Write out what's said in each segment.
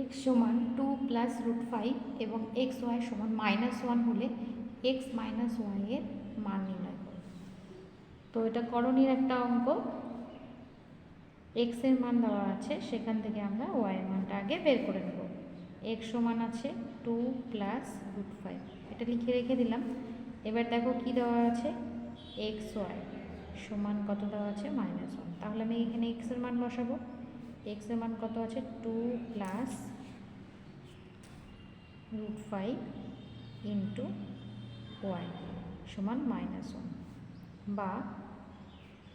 X সমান two plus root five এবং X Y সমান মাইনাস ওয়ান হলে এক্স মাইনাস ওয়াইয়ের মান নির্ণয় করো। তো এটা করণীর একটা অঙ্ক। এক্সের মান দেওয়া আছে, সেখান থেকে আমরা ওয়াই এর মানটা আগে বের করে নেব। এক্স সমান আছে টু প্লাস রুট ফাইভ এটা লিখে রেখে দিলাম। এবার দেখো কি দেওয়া আছে? এক্স ওয়াই সমান কত দেওয়া আছে? মাইনাস ওয়ান তাহলে আমি এখানে এক্সের মান বসাবো। এক্সের মান কত আছে? Two plus root five into Y সমান মাইনাস ওয়ান বা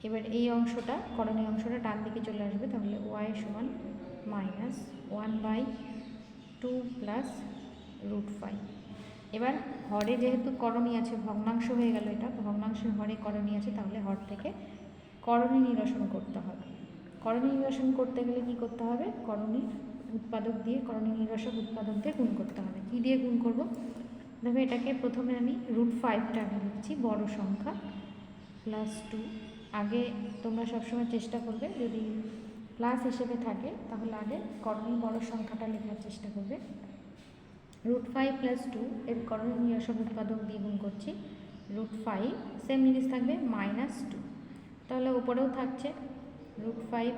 এবার এই অংশটা, করণীয় অংশটা ডান দিকে চলে আসবে, তাহলে ওয়াই সমান minus one by two plus root five এবার হরে যেহেতু করণী আছে, ভগ্নাংশ হয়ে গেল এটা ভগ্নাংশের হরে করণী আছে, তাহলে হর থেকে করণী নিরসন করতে হবে। করণী নিরসন করতে গেলে কি করতে হবে? করণী উৎপাদক দিয়ে করণী নিরসক উৎপাদক দিয়ে গুণ করতে হবে। কী দিয়ে গুণ করব? দেখো এটাকে প্রথমে আমি রুট ফাইভটা আগে লিখছি, বড় সংখ্যা প্লাস টু আগে তোমরা সবসময় চেষ্টা করবে, যদি প্লাস হিসেবে থাকে, তাহলে আগে করণী বড় সংখ্যাটা লেখার চেষ্টা করবে। রুট ফাইভ প্লাস টু এর করণী নিরসক উৎপাদক দিয়ে গুণ করছি রুট ফাইভ সেম জিনিস থাকবে মাইনাস টু তাহলে ওপরেও থাকছে রুট ফাইভ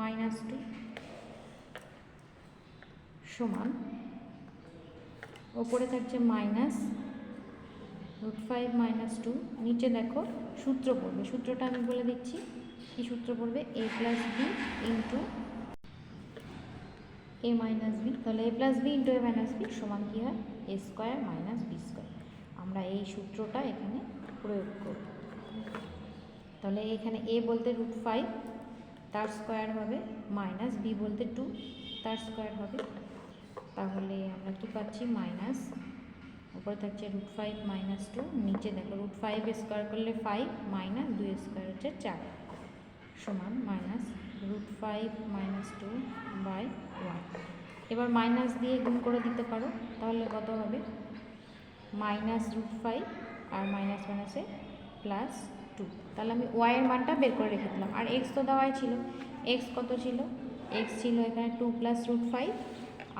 মাইনাস টু সমান, ওপরে থাকছে minus root five minus two নিচে দেখো সূত্র পড়বে। সূত্রটা আমি বলে দিচ্ছি, কি সূত্র পড়বে? A plus B into A minus B তাহলে A plus B into A minus B সমান কী হয়? A square minus B square আমরা এই সূত্রটা এখানে প্রয়োগ করব। তাহলে এখানে এ বলতে রুট ফাইভ তার স্কোয়ার হবে মাইনাস বি বলতে টু, তার স্কোয়ার হবে। তাহলে আমরা কী পাচ্ছি? মাইনাস, উপরে থাকছে রুট ফাইভ মাইনাস টু, নিচে দেখো রুট ফাইভ স্কোয়ার করলে ফাইভ, মাইনাস দুই স্কোয়ার হচ্ছে চার। সমান minus root five minus two by one. এবার মাইনাস দিয়ে গুণ করে দিতে পারো, তাহলে কত হবে? মাইনাস রুট ফাইভ আর মাইনাস মাইনাসে প্লাস টু তাহলে আমি ওয়াইয়ের মানটা বের করে রেখে দিলাম। আর এক্স তো দেওয়াই ছিল। এক্স কত ছিল? এক্স ছিল এখানে টু প্লাস রুট ফাইভ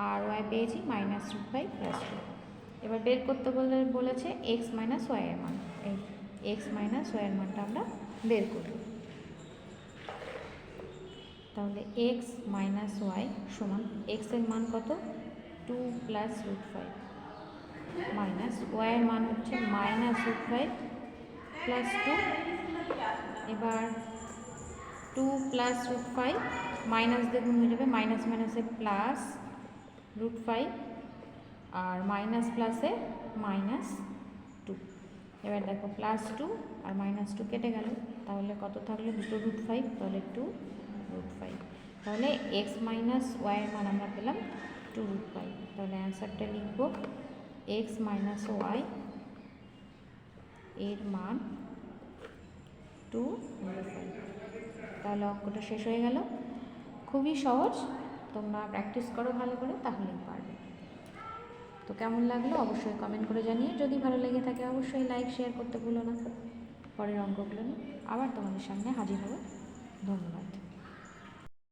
আর ওয়াই পেয়েছি minus root five plus two এবার বের করতে বলে বলেছে এক্স মাইনাস ওয়াইয়ের মান। এই এক্স মাইনাস ওয়াইয়ের মানটা আমরা বের করব তাহলে এক্স মাইনাস ওয়াই সমান এক্সের মান কত? Two plus root five minus ওয়াইয়ের মান হচ্ছে minus root five plus two এবার two plus root five minus দেখুন হয়ে যাবে মাইনাস মাইনাসে প্লাস রুট ফাইভ আর মাইনাস প্লাসে মাইনাস টু এবার দেখো প্লাস টু আর মাইনাস টু কেটে গেল, তাহলে কত থাকল? দুটো রুট ফাইভ তাহলে টু রুট ফাইভ তাহলে এক্স মাইনাস ওয়াইয়ের মান আমরা পেলাম টু রুট ফাইভ তাহলে অ্যান্সারটা লিখব এক্স মাইনাস ওয়াই এর মান টু তাহলে অঙ্কটা শেষ হয়ে গেল। খুবই সহজ। তোমরা প্র্যাকটিস করো ভালো করে, তাহলেই পারবে। তো কেমন লাগল? অবশ্যই কমেন্ট করে জানিয়ে যদি ভালো লেগে থাকে, অবশ্যই লাইক শেয়ার করতে ভুলো না। পরের অঙ্কগুলো নিয়ে আবার তোমাদের সামনে হাজির হব। ধন্যবাদ।